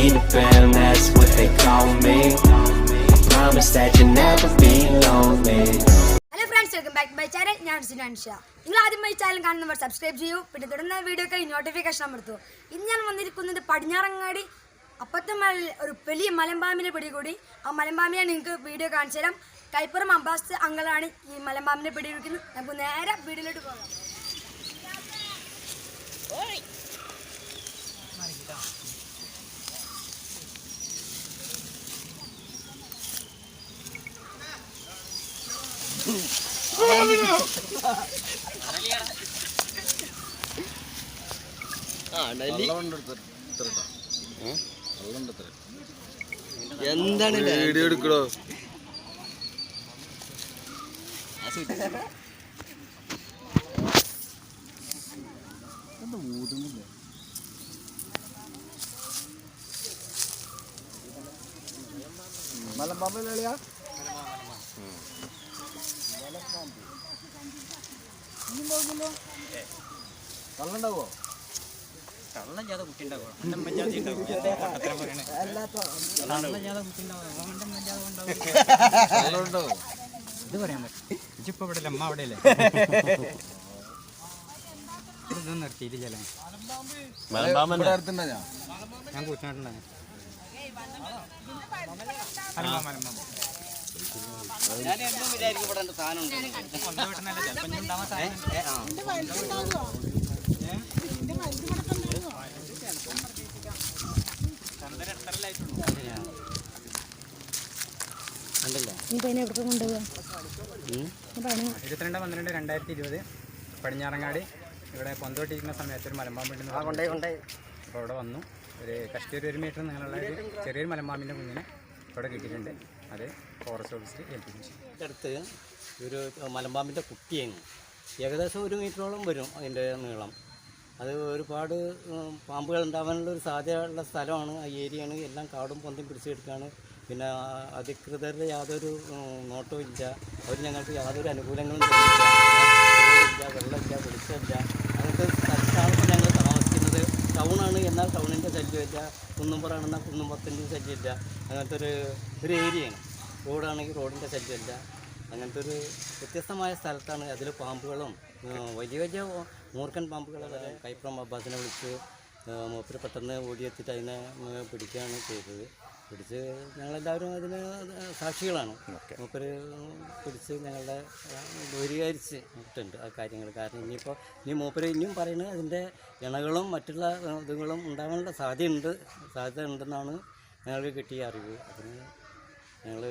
need a fam, that's what they call me. I Promise that you'll never be lonely. Friends welcome back my channel ഞാൻ സുനാൻഷ നിങ്ങൾ ആദ്യം my channel കാണുന്നവർ subscribe ചെയ്യൂ. പിന്നെ തുടർന്ന വീഡിയോക്കായി notification അമർത്തൂ. ഇന്ന് ഞാൻ വന്നിരിക്കുന്നത് പടിഞ്ഞാറങ്ങാടി അപ്പത്തെ മലയിൽ ഒരു വലിയ മലമ്പാമ്പിനെ പിടികൂടി. ആ മലമ്പാമ്പിനെ നിങ്ങൾക്ക് വീഡിയോ കാണിച്ചു തരാം. കൈപ്പുറം അബ്ബാസ് അങ്കളാണ് ഈ മലമ്പാമ്പിനെ പിടികൂടിക്കുന്നത് നമുക്ക് നേരെ വീഡിയോയിലോട്ട് പോകാം. എന്താണ് വീഡിയോ എടുക്കടോ. മലമ്പാമ്പല്ലിയാ കള്ളുണ്ടാവോ കള്ളഞ്ഞാതെ കുട്ടി ഉണ്ടാവും എന്റെ മഞ്ചാതി ഉണ്ടാവും? അത്ര പറയണേ. കള്ളഞ്ഞാതെ കുട്ടി ഉണ്ടാവും കള്ളുണ്ടാവോ ഇത് പറയാൻ പറ്റും ഇജിപ്പോ ഇവിടെ അമ്മ അവിടെ അല്ലേ ഇത് നിർത്തിയിട്ടില്ല ഇവിടെ അടുത്തുണ്ടാ ഞാൻ കണ്ടില്ലേ ഇരുപത്തിരണ്ട് പന്ത്രണ്ട് രണ്ടായിരത്തി ഇരുപത് പടിഞ്ഞാറങ്ങാടി. ഇവിടെ പൊന്തോട്ടിരിക്കുന്ന സമയത്ത് ഒരു മലമ്പാമ്പ് അപ്പോൾ അവിടെ വന്നു. ഒരു കഷ്ടി ഒരു മീറ്റർ നിങ്ങളുള്ള ഒരു ചെറിയൊരു മലമ്പാമ്പിന്റെ കുഞ്ഞിനെ ഇവിടെ കിട്ടിയിട്ടുണ്ട്. അത് ഫോറസ്റ്റ് ഓഫീസിൽ ഏൽപ്പിച്ചു അടുത്ത് ഒരു മലമ്പാമ്പിന്റെ കുട്ടിയാണ് ഏകദേശം ഒരു മീറ്ററോളം വരും അതിന്റെ നീളം. അത് ഒരുപാട് പാമ്പുകൾ ഉണ്ടാവാനുള്ള ഒരു സാധ്യതയുള്ള സ്ഥലമാണ്. ആ ഏരിയയാണ്. എല്ലാം കാടും പൊന്തും പിടിച്ചെടുക്കുകയാണ് പിന്നെ അധികൃതരുടെ യാതൊരു നോട്ടവും ഇല്ല. അവർ ഞങ്ങൾക്ക് യാതൊരു അനുകൂലങ്ങളും തരുന്നില്ല. വെള്ളമില്ല വെളിച്ചമില്ല അങ്ങനത്തെ ഒരു സ്ഥലത്താണ് ഇപ്പോൾ ഞങ്ങൾ താമസിക്കുന്നത് ടൗണാണ് എന്നാൽ ടൗണിന്റെ ശല്യമില്ല കുന്നുംപുറാണെന്നാൽ കുന്നുംപുറത്തിന്റെ ശല്യമില്ല അങ്ങനത്തെ ഒരു ഒരു ഏരിയയാണ്. റോഡാണെങ്കിൽ റോഡിന്റെ ശല്യമില്ല അങ്ങനത്തെ ഒരു വ്യത്യസ്തമായ സ്ഥലത്താണ് അതിൽ പാമ്പുകളും വലിയ വലിയ മൂർഖൻ പാമ്പുകൾ കൈപ്പുറം അബ്ബാസിനെ വിളിച്ച് മൂപ്പര് പെട്ടെന്ന് ഓടിയെത്തിയിട്ട് അതിനെ പിടിക്കുകയാണ് ചെയ്തത്. പിടിച്ച് ഞങ്ങളെല്ലാവരും അതിന് സാക്ഷികളാണ്. മൂപ്പര് പിടിച്ച് ഞങ്ങളുടെ ദൂരീകരിച്ച് ഇട്ടുണ്ട് ആ കാര്യങ്ങൾ കാരണം ഇനിയിപ്പോൾ ഇനി മൂപ്പര് ഇനിയും പറയുന്നത് അതിന്റെ ഇണകളും മറ്റുള്ള ഇതുകളും ഉണ്ടാകാനുള്ള സാധ്യതയുണ്ട് സാധ്യത ഉണ്ടെന്നാണ് ഞങ്ങൾക്ക് കിട്ടിയ അറിവ്. അതിന് ഞങ്ങൾ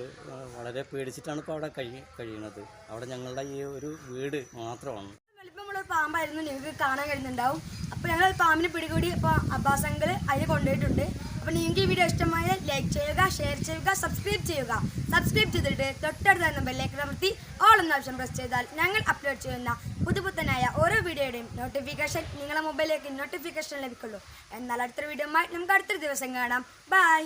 വളരെ പേടിച്ചിട്ടാണ് ഇപ്പോൾ അവിടെ കഴി കഴിയുന്നത്. അവിടെ ഞങ്ങളുടെ ഈ ഒരു വീട് മാത്രമാണ്. വലിപ്പമുള്ള പാമ്പായിരുന്നു. നിങ്ങൾക്ക് കാണാൻ കഴിയുന്നുണ്ടാവും അപ്പോൾ ഞങ്ങൾ പാമ്പിനെ പിടികൂടി ഇപ്പോൾ അബ്ബാസ് അങ്കിൾ അതിനെ കൊണ്ടുപോയിട്ടുണ്ട്. അപ്പോൾ നിങ്ങൾക്ക് ഈ വീഡിയോ ഇഷ്ടമായ ലൈക്ക് ചെയ്യുക ഷെയർ ചെയ്യുക സബ്സ്ക്രൈബ് ചെയ്യുക. സബ്സ്ക്രൈബ് ചെയ്തിട്ട് തൊട്ടടുത്ത തന്നെ ബെല്ലേക്ക് അമർത്തി ഓൾ എന്ന ഓപ്ഷൻ പ്രസ് ചെയ്താൽ ഞങ്ങൾ അപ്ലോഡ് ചെയ്യുന്ന പുതുപുത്തനായ ഓരോ വീഡിയോയുടെയും നോട്ടിഫിക്കേഷൻ നിങ്ങളുടെ മൊബൈലിലേക്ക് നോട്ടിഫിക്കേഷൻ ലഭിക്കുള്ളൂ. എന്നാൽ അടുത്തൊരു വീഡിയോമായി നമുക്ക് അടുത്തൊരു ദിവസം കാണാം. ബൈ.